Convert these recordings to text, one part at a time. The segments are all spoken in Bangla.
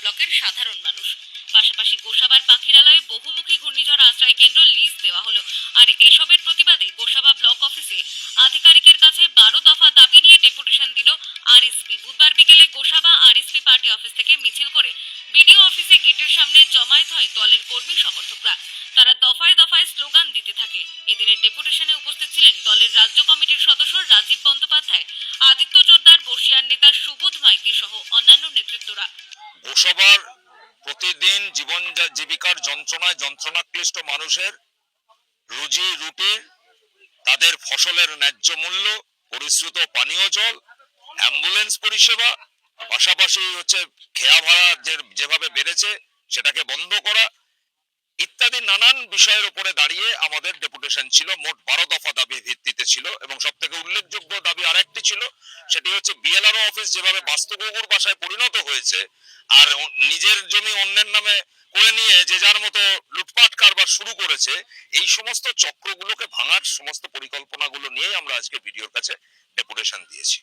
ব্লকের সাধারণ মানুষ। পাশাপাশি গোসাবার পাখিরালয়ে বহুমুখী ঘূর্ণিঝড় আশ্রয় কেন্দ্র লিজ দেওয়া হলো। আর এসবের প্রতিবাদে গোসাবা ব্লক অফিসে আধিকারিকের কাছে বারো দফা দাবি নিয়ে ডেপুটেশন দিল আরএসপি। বুধবার বিকেলে গোসাবা আরএসপি পার্টি অফিস থেকে মিছিল করে বিডিও অফিসে গেটের সামনে জমায়েত হয় দলের কর্মী সমর্থকরা। তারা দফায় দফায় স্লোগান দিতে থাকে। এদিনের ডেপুটেশনে উপস্থিত ছিলেন দলের রাজ্য কমিটির সদস্য রাজীব বন্দ্যোপাধ্যায় গোসবার প্রতিদিন জীবন জীবিকার যন্ত্রণায় যন্ত্রণাক্লিষ্ট মানুষের রুজি রুটির তাদের ফসলের ন্যায্য মূল্য, পরিশ্রুত পানীয় জল, অ্যাম্বুলেন্স পরিষেবা, পাশাপাশি হচ্ছে খেয়া ভাড়া যেভাবে বেড়েছে সেটাকে বন্ধ করা ইত্যাদি নানান বিষয়ের উপরে দাঁড়িয়ে আমাদের ডেপুটেশন ছিল। মোট বারো দফা দাবি ভিত্তিতে ছিল এবং সব থেকে উল্লেখযোগ্য দাবি আরেকটি ছিল, সেটি হচ্ছে বিএলআরও অফিস যেভাবে বাস্তুকুকুর বাসায় পরিণত হয়েছে আর নিজের জমি অন্যের নামে করে নিয়ে যে যার মতো লুটপাট কারবার শুরু করেছে এই সমস্ত চক্রগুলোকে ভাঙার সমস্ত পরিকল্পনাগুলো নিয়েই আমরা আজকে ভিডিওর কাছে ডেপুটেশন দিয়েছি।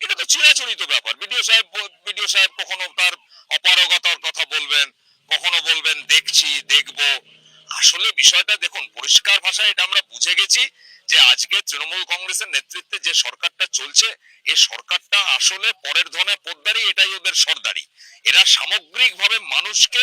এটা তো চিরাচরিত ব্যাপার। বিডিও সাহেব বিডিও সাহেব কখনো তার অপারগতার কথা বলবেন কখনো বলবেন দেখছি দেখব। আসলে বিষয়টা দেখুন পরিষ্কার ভাষায় এটা আমরা বুঝে গেছি। যে আজকে তৃণমূল কংগ্রেসের নেতৃত্বে যে সরকারটা চলছে, এ সরকারটা আসলে পরের ধনে পোদ্দারি এটাই ওদের সর্দারি। এরা সামগ্রিকভাবে মানুষকে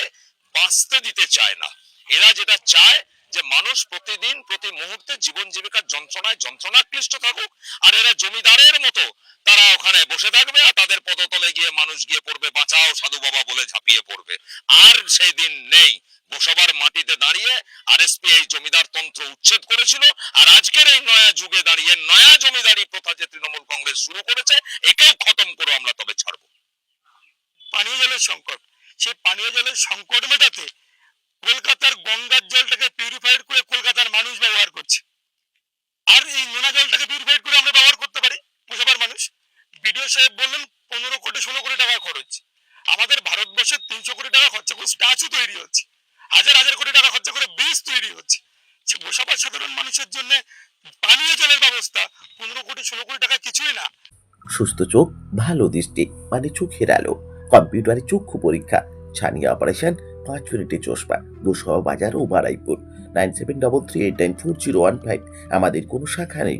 বাঁচতে দিতে চায় না। এরা যেটা চায় যে মানুষ প্রতিদিন, প্রতি মুহূর্তে জীবন জীবিকার যন্ত্রণায় যন্ত্রণাক্লিষ্ট থাকুক, আর এরা জমিদারের মতো তারা ওখানে বসে থাকবে আর তাদের পদতলে গিয়ে মানুষ গিয়ে পড়বে, বাঁচাও সাধু বাবা বলে ঝাঁপিয়ে পড়বে। আর সেই দিন নেই। বসবার মাটিতে দাঁড়িয়ে আরএসপি এই জমিদার তন্ত্র উচ্ছেদ করেছিল। আর আজকের এই নয়া যুগে দাঁড়িয়ে নয়া জমিদারি প্রথা যে তৃণমূল কংগ্রেস শুরু করেছে, একেও খতম করে আমরা তবে ছাড়বো। পানীয় জলের সংকট। সেই পানীয় জলের সংকট মেটাতে কলকাতার গঙ্গার জলটাকে পিউরিফাইড করে কলকাতার মানুষ ব্যবহার করছে। আর এই নোনা জলটাকে পিউরিফাইড করে আমরা ব্যবহার করতে পারি মুসাফার মানুষ। বিডিও সাহেব বললেন, পনেরো কোটি, ষোলো কোটি টাকা খরচ। আমাদের ভারতবর্ষের তিনশো কোটি টাকা খরচা করে স্ট্যাচু তৈরি হচ্ছে। হাজার হাজার কোটি টাকা খরচা করে বীজ তৈরি হচ্ছে। সে গোসাবার সাধারণ মানুষের জন্য পানীয় জলের ব্যবস্থা পনেরো কোটি, ষোলো কোটি টাকা কিছুই না। সুস্থ চোখ, ভালো দৃষ্টি মানে চোখের আলো। কম্পিউটারে চক্ষু পরীক্ষা ছানিয়ে অপারেশন, পাঁচ মিনিটে চশমা গোসবা বাজার ও Baruipur. Nine seven double three eight nine four zero one five, আমাদের কোনো শাখা নেই।